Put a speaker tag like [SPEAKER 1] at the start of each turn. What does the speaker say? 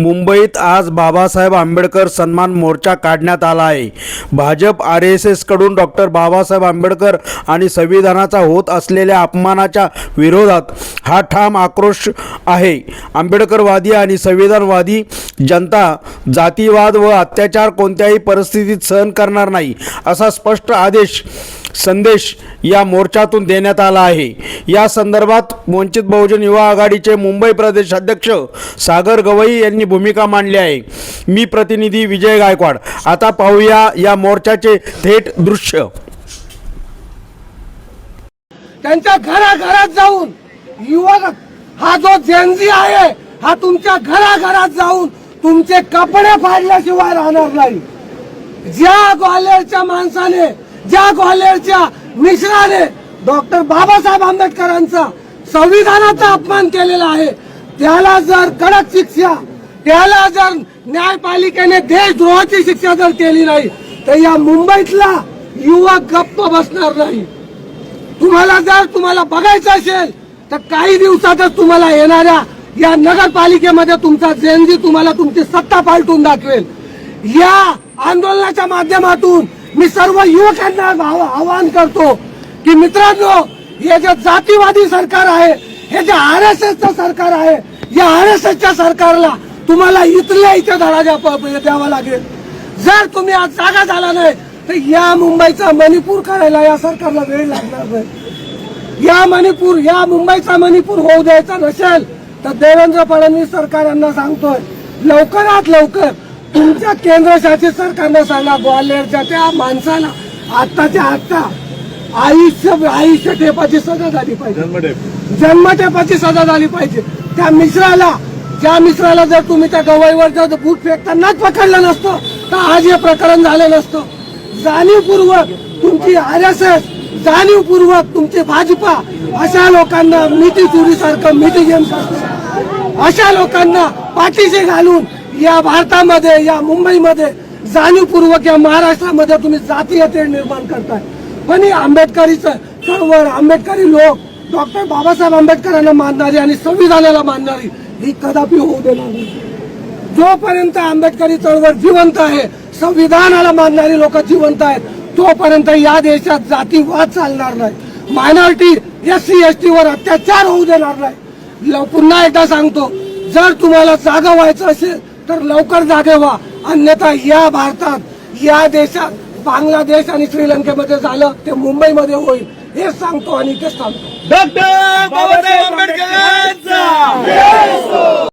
[SPEAKER 1] मुंबईत आज बाबासाहेब आंबेडकर सन्मान मोर्चा काढण्यात आला आहे. भाजप आर एस एसकडून डॉक्टर बाबासाहेब आंबेडकर आणि संविधानाचा होत असलेल्या अपमानाच्या विरोधात हा ठाम आक्रोश आहे. आंबेडकरवादी आणि संविधानवादी जनता जातीवाद व अत्याचार कोणत्याही परिस्थितीत सहन करणार नाही असा स्पष्ट आदेश संदेश या मोर्चातून देण्यात आला आहे. या संदर्भात वंचित बहुजन युवा आघाडीचे मुंबई प्रदेश अध्यक्ष सागर गवई यांनी भूमिका मांडली आहे. मी प्रतिनिधी विजय गायकवाड. आता पाहूया या मोर्चाचे थेट दृश्य.
[SPEAKER 2] त्यांच्या घराघरात जाऊन युवक हा जो जेनजी आहे हा तुमच्या घराघरात जाऊन तुमचे कपडे फाडल्याशिवाय राहणार नाही. ज्या ग्वाल्हेरच्या माणसाने ज्या ग्वाल्हेरच्या मिश्राने डॉक्टर बाबासाहेब आंबेडकरांचा संविधानाचा अपमान केलेला आहे त्याला जर कडक शिक्षा त्याला जर न्यायपालिकेने देशद्रोहाची शिक्षा जर केली नाही तर या मुंबईतला युवक गप्प बसणार नाही. तुम्हाला जर तुम्हाला बघायचं असेल तर काही दिवसातच तुम्हाला येणाऱ्या या नगरपालिकेमध्ये तुमचा जेनजी तुम्हाला तुमची सत्ता पालटून दाखवेल. या आंदोलनाच्या माध्यमातून मी सर्व युवकांना आव- आवाहन करतो की मित्रांनो हे जे जातीवादी सरकार आहे हे जे आर एस एसचं सरकार आहे या आर एस एसच्या सरकारला तुम्हाला इथल्या इथे धडा द्यावा लागेल. जर तुम्ही आज जागा झाला नाही तर या मुंबईचा मणिपूर करायला या सरकारला वेळ लागणार नाही. या मणिपूर या मुंबईचा मणिपूर होऊ द्यायचा नसेल तर देवेंद्र फडणवीस सरकार यांना सांगतोय लवकरात लवकर तुमच्या केंद्रशासित सरकारनं सांगा ग्वाल्हेरच्या त्या माणसाला आत्ताच्या आत्ता आयुष्य आयुष्य ठेपाची सजा झाली पाहिजे. जन्मठेपाची सजा झाली पाहिजे. त्या मिश्राला ज्या मिश्राला जर तुम्ही त्या गवईवर जर बूट फेकतानाच पकडलं नसतं तर आज हे प्रकरण झालं नसतं. जाणीवपूर्वक तुमची आर एस एस जाणीवपूर्वक तुमची भाजपा अशा लोकांना मिठी चोरी सारखं मिठी गेम सारखं अशा लोकांना पाठीशी घालून या भारतामध्ये या मुंबईमध्ये जाणीवपूर्वक या महाराष्ट्रामध्ये तुम्ही जातीय तेढ निर्माण करताय. पण ही आंबेडकरीचं चळवळ आंबेडकरी लोक डॉक्टर बाबासाहेब आंबेडकरांना मानणारी आणि संविधानाला मानणारी ही कदापि होऊ देणार नाही. जोपर्यंत आंबेडकरी चळवळ जिवंत आहे संविधानाला मानणारी लोक जिवंत आहेत तोपर्यंत या देशात जातीवाद चालणार नाही. Minority S C S T वर अत्याचार होऊ देणार नाही. पुन्हा एकदा सांगतो जर तुम्हाला जागा व्हायचं असेल तर लवकर जागे व्हा. अन्यथा या भारतात या देशात बांगलादेश आणि श्रीलंकेमध्ये झालं ते मुंबईमध्ये होईल. हे सांगतो आणि ते सांगतो
[SPEAKER 3] डॉक्टर बाबासाहेब आंबेडकरांचा.